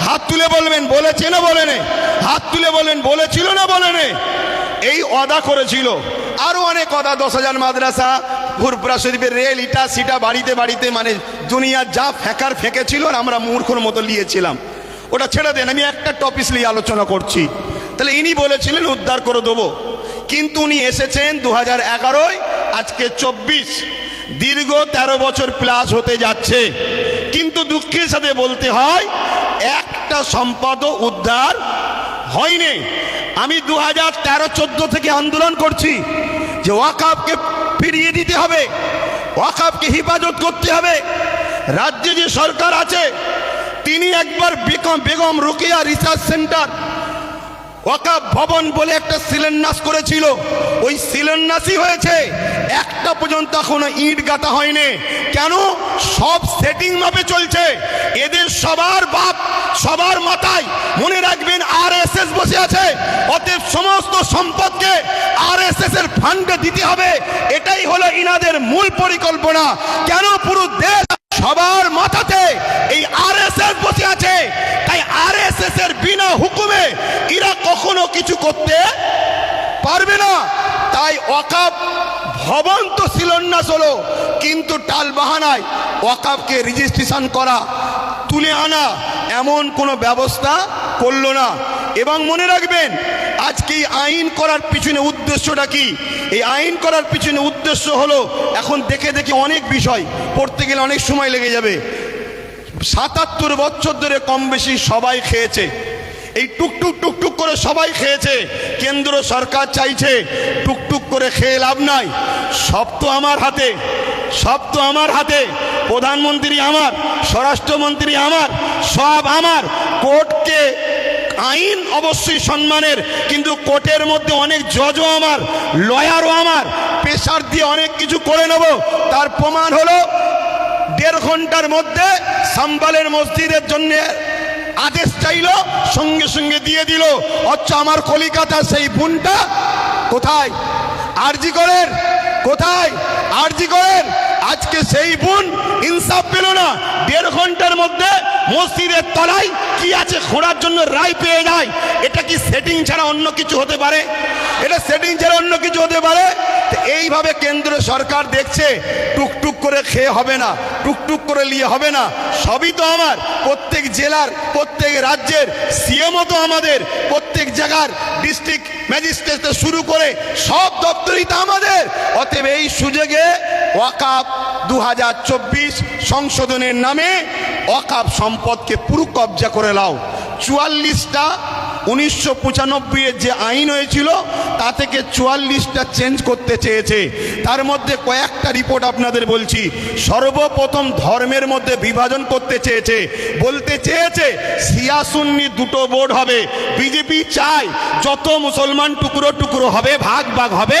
হাত তুলে বলবেন, বলেছে না বলে বলেনে? হাত তুলে বলেন, বলেছিল না বলে বলেনে? এই অদা করেছিল। আরও অনেক অদা, দশ হাজার মাদ্রাসা, ঘুরপুরা শরীফের রেল, ইটা, সিটা, বাড়িতে বাড়িতে মানে দুনিয়ার যা ফেঁকার ফেঁকেছিল আর আমরা মূর্খর মতো নিয়েছিলাম ওটা ছেড়ে দেন, আমি একটা টপিস নিয়ে আলোচনা করছি। তাহলে ইনি বলেছিলেন, উদ্ধার করে দেবো। কিন্তু উনি এসেছেন দু হাজার আজকে চব্বিশ। দীর্ঘ ১৩ বছর প্লাস হতে যাচ্ছে। কিন্তু দুঃখের সাথে বলতে হয় একটা সম্পদ উদ্ধার হয়নি। আমি দু হাজার তেরো চোদ্দ থেকে আন্দোলন করছি যে ওয়াকাবকে ফিরিয়ে দিতে হবে, ওয়াকাবকে হেফাজত করতে হবে। রাজ্যে যে সরকার আছে, তিনি একবার বেগম বেগম রোকেয়া রিসার্চ সেন্টার, ওয়াকাব ভবন বলে একটা শিলান্যাস করেছিল। ওই শিলান্যাসই হয়েছে। একটা পর্যন্ত এখনও ইট গাঁথা হয়নি। কেন? সব সেটিং মাপে চলছে। এদের সবার বাপ, সবার মাথায় মনে রাখবেন আর এস এস বসে আছে। অতএব সমস্ত সম্পদকে আর এস এস এর ফান্ডে দিতে হবে। এটাই হলো ইনাদের মূল পরিকল্পনা। কেন পুরো দেশ সবার মাথাতে এই আর এস এস বসে আছে? তাই আর এস এস এর বিনা হুকুমে এরা কখনো কিছু করতে পারবে না। তাই ওয়াকাব ভবন তো শিলান্যাস হলো কিন্তু টাল বাহানায় ওয়াকাবকে রেজিস্ট্রেশন করা, তুলে আনা এমন কোনো ব্যবস্থা করল না। এবং মনে রাখবেন, আজকে এই আইন করার পিছনে উদ্দেশ্যটা কি? এই আইন করার পিছনে উদ্দেশ্য হলো, এখন দেখে দেখে অনেক বিষয়, পড়তে গেলে অনেক সময় লেগে যাবে। সাতাত্তর বছর ধরে কম বেশি সবাই খেয়েছে। এই টুকটুক টুকটুক করে সবাই খেয়েছে। কেন্দ্র সরকার চাইছে টুকটুক করে খেয়ে লাভ নাই। সব তো আমার হাতে, সব তো আমার হাতে। প্রধানমন্ত্রী আমার, স্বরাষ্ট্রমন্ত্রী আমার, সব আমার। কোর্টকে আইন অবশ্যই সম্মানের, কিন্তু কোর্টের মধ্যে অনেক জজও আমার, লয়ারও আমার। প্রেশার দিয়ে অনেক কিছু করে নেব। তার প্রমাণ হলো, দেড় ঘণ্টার মধ্যে সাম্বালের মসজিদের জন্য আদেশ চাইল, সঙ্গে সঙ্গে দিয়ে দিল। অথচ আমার কলিকাতা সেই বোনটা কোথায়? আরজি করেন? কোথায়? আরজি করেন? আজকে সেই বোন ইনসাফ পেল না। দেড় ঘণ্টার মধ্যে মসজিদের তলায় কি আছে খোঁড়ার জন্য রায় পেয়ে যায়? এটা কি সেটিং ছাড়া অন্য কিছু হতে পারে? এটা সেটিং ছাড়া অন্য কিছু হতে পারে? এইভাবে কেন্দ্র সরকার দেখছে, টুকটুক করে খেয়ে হবে না, টুকটুক করে নিয়ে হবে না। সবই তো আমার। প্রত্যেক জেলার, প্রত্যেক রাজ্যের সিএমও তো আমাদের। প্রত্যেক জায়গার ডিস্ট্রিক্ট ম্যাজিস্ট্রেট শুরু করে সব দপ্তরই তো আমাদের। অতএব এই সুযোগে ওয়াকাপ দু সংশোধনের নামে অকাপ সম্পদকে পুরো কবজা করে লাও। চুয়াল্লিশটা উনিশশো পঁচানব্বইয়ের যে আইন হয়েছিল, তা থেকে চুয়াল্লিশটা চেঞ্জ করতে চেয়েছে। তার মধ্যে কয়েকটা রিপোর্ট আপনাদের বলছি। সর্বপ্রথম ধর্মের মধ্যে বিভাজন করতে চেয়েছে। বলতে চেয়েছে, সিয়াসুন্নি দুটো বোর্ড হবে। বিজেপি চায় যত মুসলমান টুকরো টুকরো হবে, ভাগ ভাগ হবে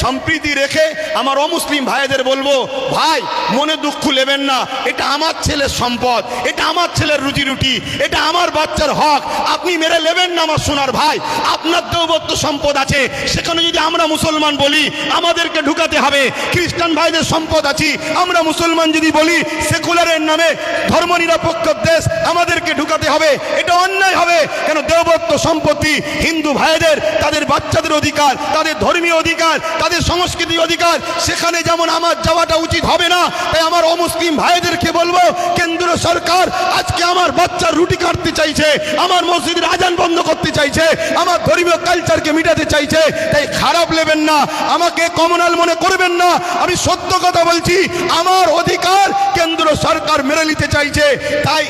সম্প্রীতি রেখে আমার অমুসলিম ভাইদের বলব, ভাই, মনে দুঃখ নেবেন না। এটা আমার ছেলের সম্পদ, এটা আমার ছেলের রুজি রুটি এটা আমার বাচ্চার হক। আপনি মেরে নেবেন না আমার সোনার ভাই। আপনার দৌবত্য সম্পদ আছে। সেখানে যদি আমরা মুসলমান বলি, আমাদেরকে ঢুকাতে হবে। খ্রিস্টান ভাইদের সম্পদ আছি। আমরা মুসলমান যদি বলি, সেকুলারের নামে ধর্ম নিরপেক্ষ দেশ আমাদেরকে ঢুকাতে হবে। এটা অন্যায় হবে। কেন দেবত্ব সম্পত্তি হিন্দু ভাইদের, তাদের বাচ্চাদের অধিকার, তাদের ধর্মীয় অধিকার তাদের সংস্কৃতি অধিকার, সেখানে যেমন আমার যাওয়াটা উচিত হবে না, তাই আমার অমুসলিম ভাইদেরকে বলব, কেন্দ্র সরকার আজকে আমার বাচ্চার রুটি কাটতে চাইছে, আমার মসজিদের আজান বন্ধ করতে চাইছে, আমার ধর্মীয় কালচারকে মিটাতে চাইছে, তাই খারাপ নেবেন না, আমাকে কমনাল মনে করবেন না, আমি সত্য কথা বলছি, আমার অধিকার কেন্দ্র সরকার মেনে নিতে চাইছে, তাই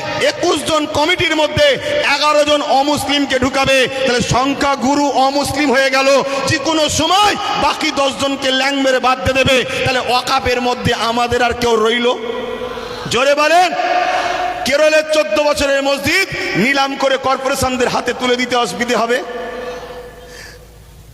একুশ জন কমিটির মধ্যে এগারো জন অমুসলিমকে ঢুকাবে। তাহলে সংখ্যা গুরু অমুসলিম হয়ে গেল। যে কোনো সময় বাকি দশজনকে ল্যাং মেরে বাদ দিয়ে দেবে। তাহলে অকাপের মধ্যে আমাদের আর কেউ রইল? জোরে বলেন। কেরলের চোদ্দ বছরের মসজিদ নিলাম করে কর্পোরেশনদের হাতে তুলে দিতে অসুবিধে হবে?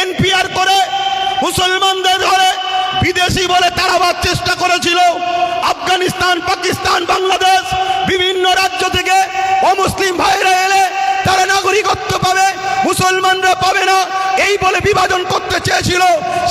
এনপিআর করে, মুসলমানদের ধরে বিদেশি বলে তাড়াবার চেষ্টা করেছিল। আফগানিস্তান, পাকিস্তান, বাংলাদেশ, বিভিন্ন রাজ্য থেকে অমুসলিম ভাইরা এলে তারা নাগরিকত্ব পাবে, মুসলমানরা পাবে না। এই বলে বিভাজন করতে চেয়েছিল।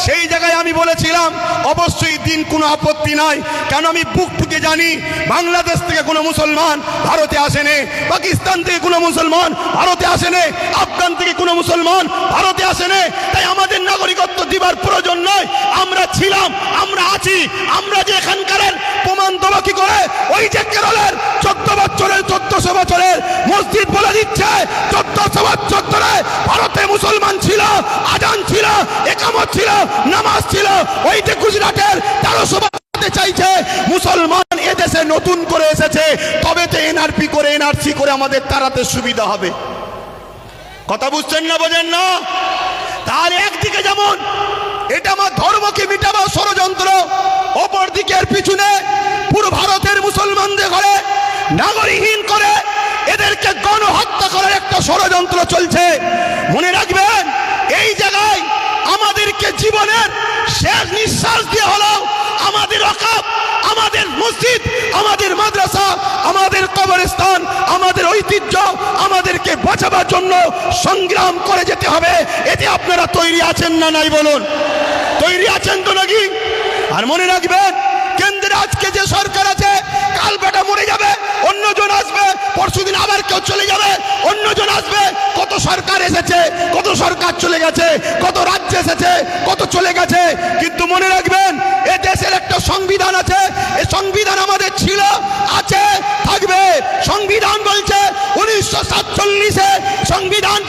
সেই জায়গায় আমি বলেছিলাম, অবশ্যই দিন কোনো আপত্তি নাই। কেন আমি বুক ঠুকে জানি, বাংলাদেশ থেকে কোনো মুসলমান ভারতে আসেনি, পাকিস্তান থেকে কোনো মুসলমান ভারতে আসেনি, আফগান থেকে কোনো মুসলমান ভারতে আসেনি। তাই আমাদের নাগরিকত্ব দিবার প্রয়োজন নয়। আমরা ছিলাম, আমরা আছি, আমরা যে এখানকার প্রমাণ দেবো কি করে? ওই যে কেরলের চোদ্দ বছরের, চোদ্দশো বছরের মসজিদ বলে দিচ্ছে, চোদ্দশো বছর ধরে ভারতে মুসলমান ছিল, আজান ছিল, একামত ছিল, নামাজ ছিল ওই যে গুজরাটের তেরোশো চাইছে। মুসলমান এদেশে নতুন করে এসেছে, তবে তো এনআরপি করে এনআরসি করে আমাদের তাড়াতে সুবিধা হবে। কথা বুঝছেন না, বোঝেন না? তাহলে একদিকে যেমন, এটা আমার ধর্মকে মিটাবার ষড়যন্ত্র অপর দিকের পিছনে পুরো ভারতের মুসলমানদের ঘরে নাগরিকহীন ষড়যন্ত্র চলছে। মনে রাখবেন, এই জায়গায় আমাদেরকে জীবনের শেষ নিঃশ্বাস দিয়ে হলো আমাদের অকাপ আমাদের মসজিদ, আমাদের মাদ্রাসা, আমাদের কবরস্থান, আমাদের ঐতিহ্য, আমাদেরকে বাঁচাবার জন্য সংগ্রাম করে যেতে হবে। এতে আপনারা তৈরি আছেন না নাই বলুন? তৈরি আছেন তো নাকি? আর মনে রাখবেন কেন্দ্রে আজকে যে সরকার আছে কাল বেটা মরে যাবে। অন্যজন আসবে, পরশুদিন আবার কেউ চলে যাবে। অন্যজন আসবে, কত সরকার এসেছে, কত সরকার চলে গেছে, কত রাজ্য এসেছে, কত চলে গেছে। কিন্তু মনে রাখবেন, এ দেশের একটা সংবিধান আছে, এ সংবিধান আমাদের ছিল, আছে, থাকবে। সংবিধান বলছে, উনিশশো সাতচল্লিশে সংবিধান